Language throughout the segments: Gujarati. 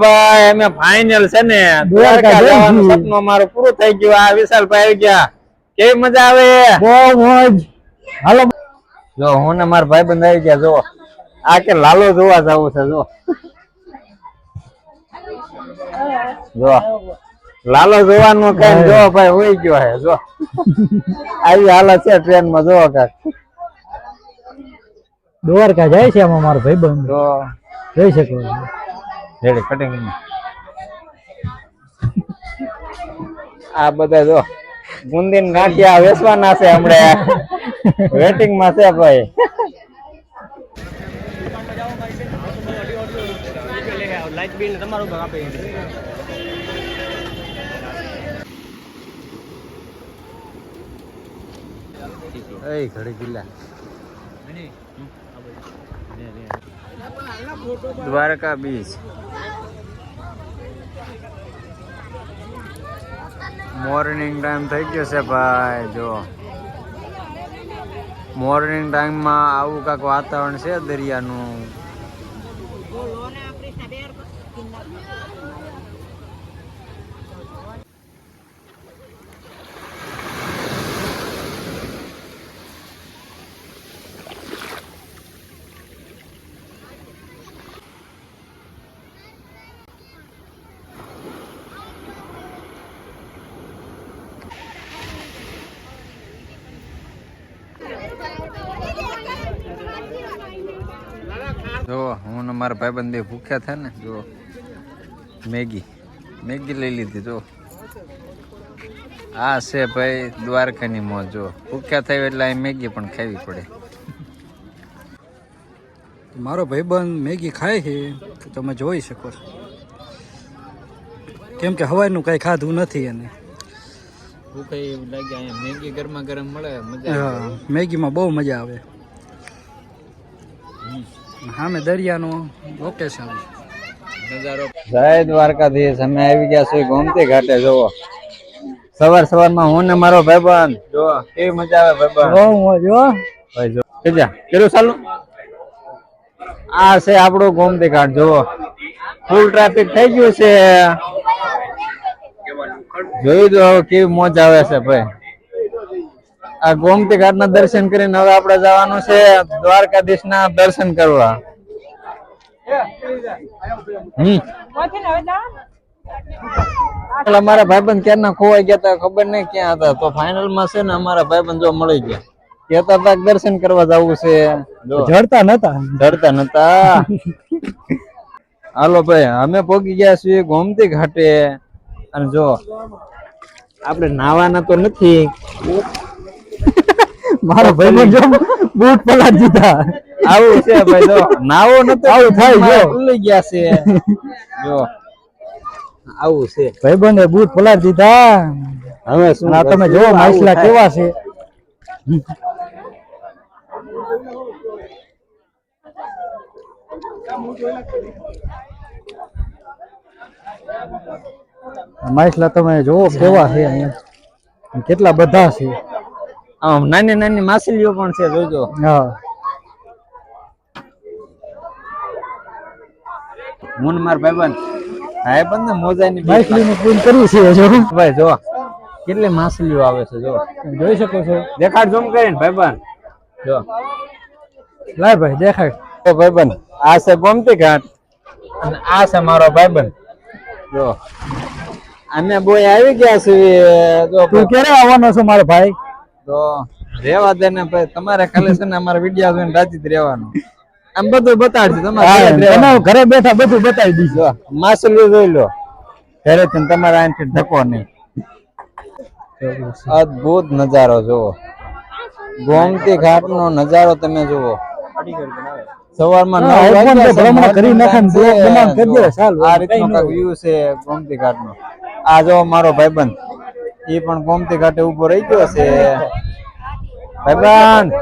ભાઈ અમે ફાઇનલ છે ને દ્વારકા જવાનું સપનું અમારું પૂરું થઈ ગયું. આ વિશાલભાઈ આવી ગયા. કેવી મજા આવે? બહુ મોજ. હાલો. જો હું ને મારા ભાઈ બંધ આવી ગયા જો આ કે લાલો જોવા જવું છે જો જો લાલો જોવાનું કઈ જો ભાઈ હોઈ ગયો હે જો આવી હાલત છે ટ્રેનમાં જો કાક. દ્વારકા જાય છે આમાં મારો ભાઈ બંધ જો શકો છો. રેડી કટિંગ આ બધા જો ગુંદીન ગાંઠિયા વેચવાના છે હમણે. વેટિંગમાં છે ભાઈ. એ ઘડી ગિલ્લા. દ્વારકા બીચ. મોર્નિંગ ટાઈમ થઈ ગયો છે ભાઈ, જો. મોર્નિંગ ટાઈમમાં આવું કાંક વાતાવરણ છે દરિયાનું જો હું મારા ભાઈબંધ બે ભૂખ્યા થાય ને જો મેગી મેગી લઈ લીધી જો. આ છે ભાઈ દ્વારકાની મોજ જો. ભૂખ્યા થાય એટલે અહીં મેગી પણ ખાવી પડે. મારો ભાઈબંધ મેગી ખાય છે તો તમે જોઈ શકો છો. કેમ કે હવાનું કઈ ખાધું નથી એને. ભૂખ એવું લાગે અહીંયા મેગી ગરમા ગરમ મળે મજા મેગીમાં બહુ મજા આવે. સામે દરિયાનો લોકેશન જય દ્વારકાધીશ. અમે આવી ગયા છીએ ગોમતી ઘાટે જોવો સવાર સવારમાં હું ને મારો ભાઈબંધ. જો કેવી મજા આવે ભાઈબંધ. બહુ મોજ હો ભાઈ જો કેજા કેલું ચાલુ? આ છે આપણું ગોમતી ઘાટ જોવો ફૂલ ટ્રાફિક થઈ ગયું છે. જોયું તો કેવી મોજ આવે છે ભાઈ. આ ગોમતી ઘાટ ના દર્શન કરીને હવે આપણે જવાનું છે દ્વારકાધીશ ના દર્શન કરવા. અમારા ભાઈબંધ ક્યારના ખોવાઈ ગયા હતા ખબર નહીં ક્યાં હતા. તો ફાઇનલમાં છે ને અમારા ભાઈબંધ જો મળી ગયા. કેતા હતા દર્શન કરવા જવું છે. જડતા નતા. જડતા નતા. હાલો ભાઈ અમે પોગી ગયા છીએ ગોમતી ઘાટે. અને જો આપણે નાવાના તો નથી. મારો ભાઈબંધ જો બૂટ પલાટ દીધા. આવું છે ભાઈ જો નાવો નતો આવું થાય જો. ભૂલી ગયા છે. જો. આવું છે. ભાઈબંધે બૂટ પલાટ દીધા. હવે શું આ તમે? જોવો માછલા કેવા છે. માછલા તમે જોવો કેવા છે અહીંયા. કેટલા બધા છે. નાની નાની માછલીઓ પણ છે જોજો. હા. હું ને માર ભાઈબંધ. ભાઈબંધ ને મોજાની માછલીનું પૂન કરવું છે જો ભાઈ જો. કેટલી માછલીઓ આવે છે જો. જોઈ શકો છો. દેખાડ ઝૂમ કરીને ભાઈબંધ. જો. લાય ભાઈ દેખાડ. તો ભાઈબંધ આ છે ગોમતી ઘાટ. અને આ છે મારો ભાઈબંધ. જો. અમે બોય આવી ગયા છે જો. તું ક્યારે આવવાનો છો મારો ભાઈ? તો રેવા દે ને ભાઈ તમારે ખાલી છે ને અમારા વીડિયો જોઈને રાજી જ રહેવાનું. આમ બધું બતાડશે તમારે ઘરે બેઠા બધું બતાવી દીધું. જો જોઈ લો. ઘરે થી તમારે અહીંથી ધક્કો નહીં. અદ્ભુત નજારો જુઓ. ગોમતી ઘાટ નો નજારો તમે જુઓ. સવારમાં નવ કરી નાખે છે. આ રીતનો ગોમતી ઘાટ નો આ જો મારો ભાઈબંધ. એ પણ ગોમતી ઘાટે ઊભો રહી ગયો છે. ભાઈબંધ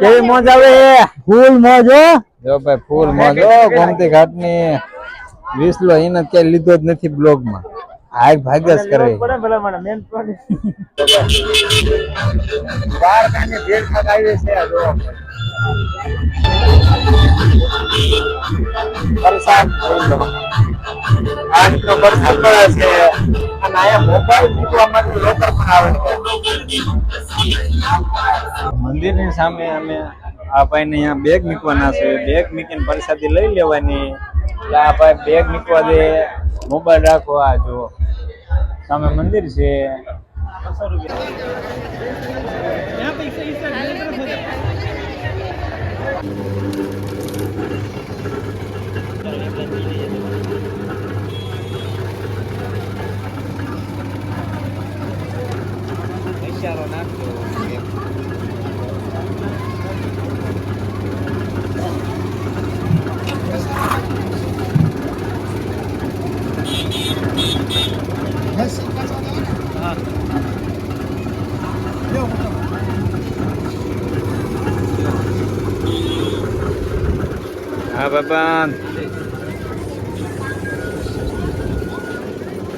કેવી મોજ આવે ફૂલ મોજ હો. જો ભાઈ ફૂલ મોજ હો. ગોમતી ઘાટની વિસલો એને ક્યાંય લીધો જ નથી બ્લોગમાં હાય ભાગ કરે. બાર કાંઈ ભેળ ખાક છે આ જો વરસાદ થઈ ગયો. આ રીતનો વરસાદ છે. અને આયા મોબાઈલ મૂકવા માટે લોકર પણ આવે મંદિરની સામે અમે આ ભાઈને અહીંયા બેગ મૂકવાના છે. બેગ મૂકીને પરસાદી લઈ લેવાની. આ ભાઈ બેગ મૂકવા દે. મોબાઈલ રાખો આ જો. સામે મંદિર છે.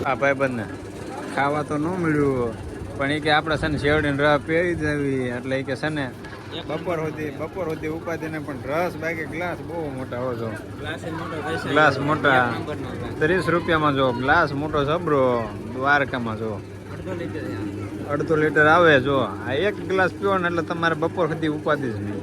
આ ભાઈબંધને ખાવા તો ન મળ્યું પણ એ કે આપણે છે ને શેવડીને રસ પહેરી દેવી એટલે એ કે છે ને બપોર સુધી બપોર સુધી ઉપાધિને પણ રસ બાકી ગ્લાસ બહુ મોટા હો છો. ગ્લાસ મોટા. ત્રીસ રૂપિયામાં જો ગ્લાસ મોટો સબરો દ્વારકામાં જો. અડધો લીટર આવે જો. આ એક ગ્લાસ પીવો ને એટલે તમારે બપોર સુધી ઉપાધિ જ નહીં.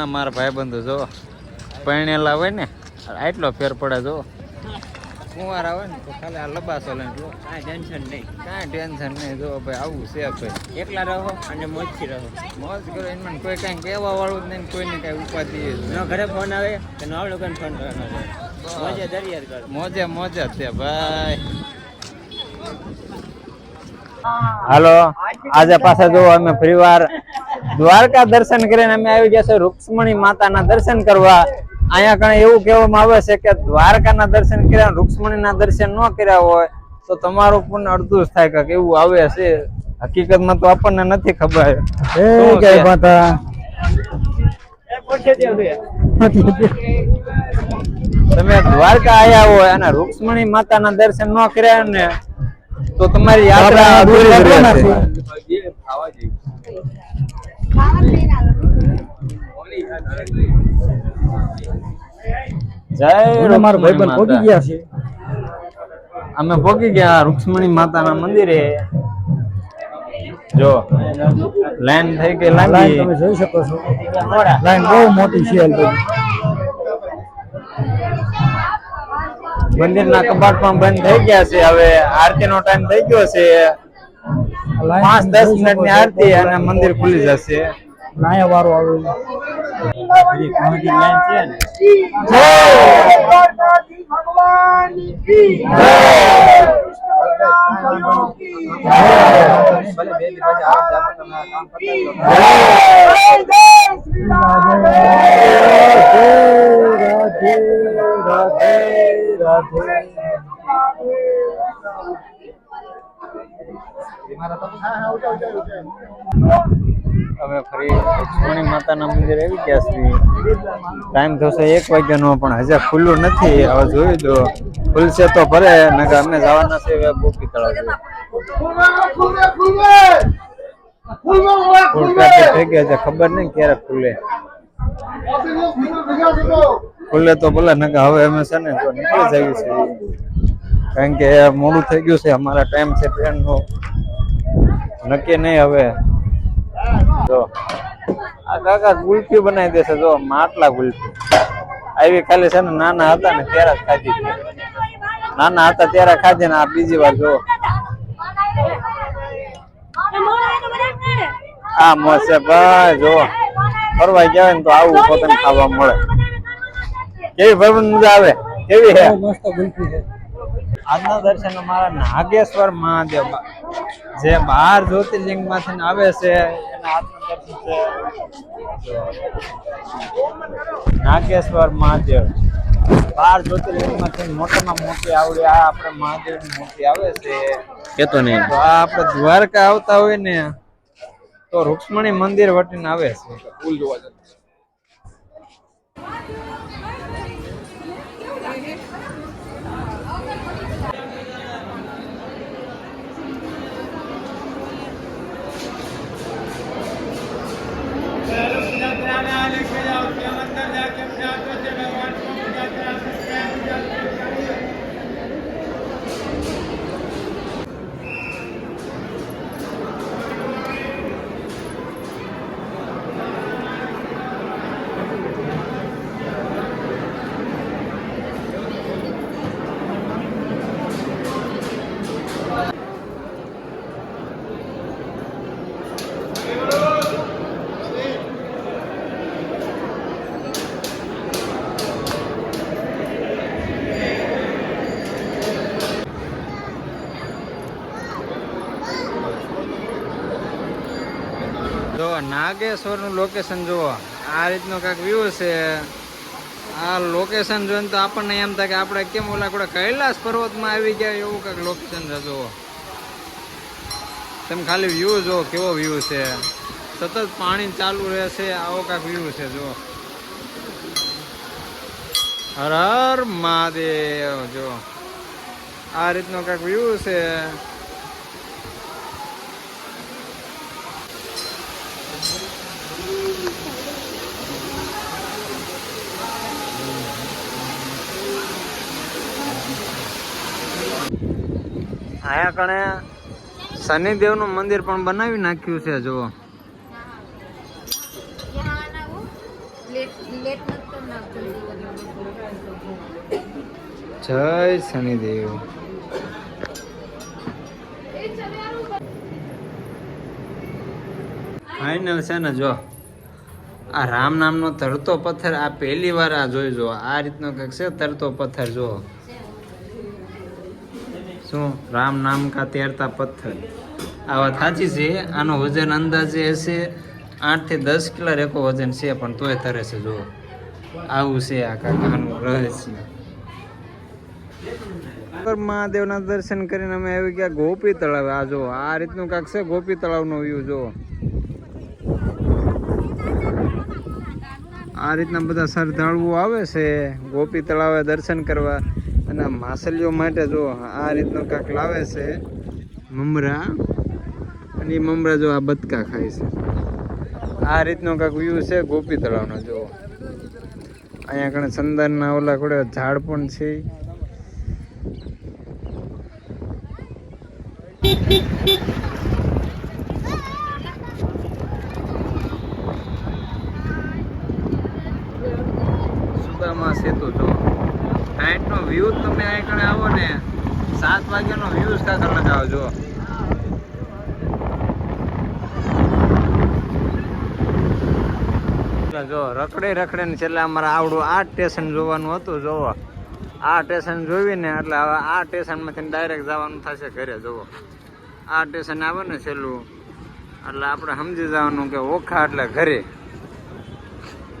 ના મારા ભાઈબંધો જો. પરણેલા હોય ને આટલો ફેર પડે જો. કુંવાર આવે ને તો ખાલી આ લબાસો લઈને જો. કાંઈ ટેન્શન નહીં. કાંઈ ટેન્શન નહીં જો ભાઈ આવું છે ભાઈ. એકલા રહો અને મોજથી રહો. મોજ કરો એમાં કોઈ કાંઈ કહેવા વાળું જ નહીં કોઈને કાંઈ ઉપાધિ. નો ઘરે ફોન આવે તો નો લોકોને ફોન કરવાનો મોજે દરિયાદ કરો. મોજે મોજે છે ભાઈ. હાલો આજે પાછા જો અમે ફરીવાર દ્વારકા દર્શન કરીને અમે આવી ગયા છે રૂક્ષ્મણી માતાના દર્શન કરવા. અહીંયા કણે એવું કહેવામાં આવે છે કે દ્વારકાના દર્શન કર્યા રૂક્ષ્મણીના દર્શન ન કર્યા હોય તો તમારું પુણ્ય અડધું જ થાય કે એવું આવે છે. હકીકતમાં તો આપણને નથી ખબર. જય માતા. તમે દ્વારકા આયા હોય અને રૂક્ષ્મણી માતાના દર્શન ન કર્યા ને તો તમારી યાત્રા અધૂરી રહેશે. જય ભાઈબંધ પહોંચી. ગયા છે. અમે પહોંચી ગયા રૂક્ષ્મણી માતાના મંદિરે. જો લાઈન થઈ ગઈ લાંબી. તમે જોઈ શકો છો. લાઈન બહુ મોટી છે મંદિર મંદિરના કબાટ પણ બંધ થઈ ગયા છે. હવે આરતી નો ટાઈમ થઈ ગયો છે. પાંચ દસ મિનિટની આરતી અને મંદિર ખુલી જશે નાયા વારો આવે રાધે રાધે રાધે અમે ફરી લક્ષ્મણી માતાના મંદિર આવી ગયા છીએ. ટાઈમ થશે એક વાગ્યાનો, પણ હજાર ખુલ્લું નથી. હવે જોઈ દો ખુલશે તો ભલે, નકર અમે જવાના છે ગોપી તળાવ થઈ ખબર નહીં ક્યારે ખુલે. ખુલે તો ભલે, નકર હવે અમે છે ને નીકળી જઈએ છીએ. કારણ કે મોડું થઈ ગયું છે. અમારા ટાઈમ છે ટ્રેનનો નક્કી નહીં હવે. જો. આ કાકા ગુલ્ફી બનાવી દેશે જો માટલા ગુલ્ફી. આવી ખાલી છે ને નાના હતા ને ત્યારે જ ખાધી નાના હતા ત્યારે ખાધી ને આ બીજી વાર જો આ મસ્ત ભાઈ જો ફરવા ગયા ને તો આવું પોતાને ખાવા મળે. કેવી ભાઈ મજા આવે? કેવી હે? આજના દર્શન અમારા નાગેશ્વર મહાદેવ જે બાર જ્યોતિર્લિંગમાંથી આવે છે એના છે. નાગેશ્વર મહાદેવ. બાર જ્યોતિર્લિંગમાંથી મોટામાં મોટી આવડી આ આપણે મહાદેવની મૂર્તિ આવે છે. કેતો નહીં. તો આ આપણે દ્વારકા આવતા હોય ને તો રૂક્ષ્મણી મંદિર વટીને આવે છે. પુલ જોવા જતા જો નાગેશ્વરનું લોકેશન જુઓ, આ રીતનો કાંઈક વ્યૂ છે. આ લોકેશન જોઈને તો આપણને એમ થાય કે આપણે કેમ ઓલા આપણે કૈલાસ પર્વતમાં આવી ગયા એવું કાંઈક લોકેશન છે, જુઓ. તમે ખાલી વ્યૂ જો કેવો વ્યૂ છે. સતત પાણી ચાલુ રહેશે આવો કાંઈક વ્યૂ છે, જુઓ. હર હર મહાદેવ જો આ રીતનો કાંઈક વ્યૂ છે. આયા કણે શનિદેવનું મંદિર પણ બનાવી નાખ્યું છે, જુઓ. જય શનિદેવ. ફાઈનલ છે ને જો આ રામ નામનો તરતો પથ્થર આ પહેલી વાર આ જોઈ જો આ રીતનો કંઈક છે, તરતો પથ્થર જો શું? રામ નામ કા તેરતા પથ્થર. આ વાત સાચી છે. આનો વજન અંદાજે હશે આઠથી દસ કિલો રેકો વજન છે, પણ તોય તરે છે જો આવું છે આ કાકાનું રહસ્ય. મહાદેવના દર્શન કરીને અમે આવી ગયા ગોપી તળાવ. આ જો આ રીતનું કાંક છે ગોપી તળાવનો વ્યૂ જો આ રીતના બધા શ્રદ્ધાળુઓ આવે છે ગોપી તળાવે દર્શન કરવા. અને માછલીઓ માટે જો આ રીતનો કાંક લાવે છે મમરા, અને એ મમરા જો આ બતકા ખાય છે. આ રીતનો કાંક વ્યૂ છે ગોપી તળાવનો જો. અહીંયા કણે સંદાનના ઓલા કોડે ઝાડ પણ છે. સુદામા સેતુ જો નાઇટનો વ્યૂ તમે અહીં કણે આવો ને સાત વાગ્યાનો વ્યૂઝ કાંક અલગ જો જો રખડે રખડે ને છેલ્લે અમારે આવડું આ સ્ટેશન જોવાનું હતું જોવો આ સ્ટેશન જોઈને એટલે હવે આ સ્ટેશનમાંથી ડાયરેક્ટ જવાનું થશે ઘરે જોવો આ સ્ટેશન આવે ને છેલ્લું. એટલે આપણે સમજી જવાનું કે ઓખા એટલે ઘરે.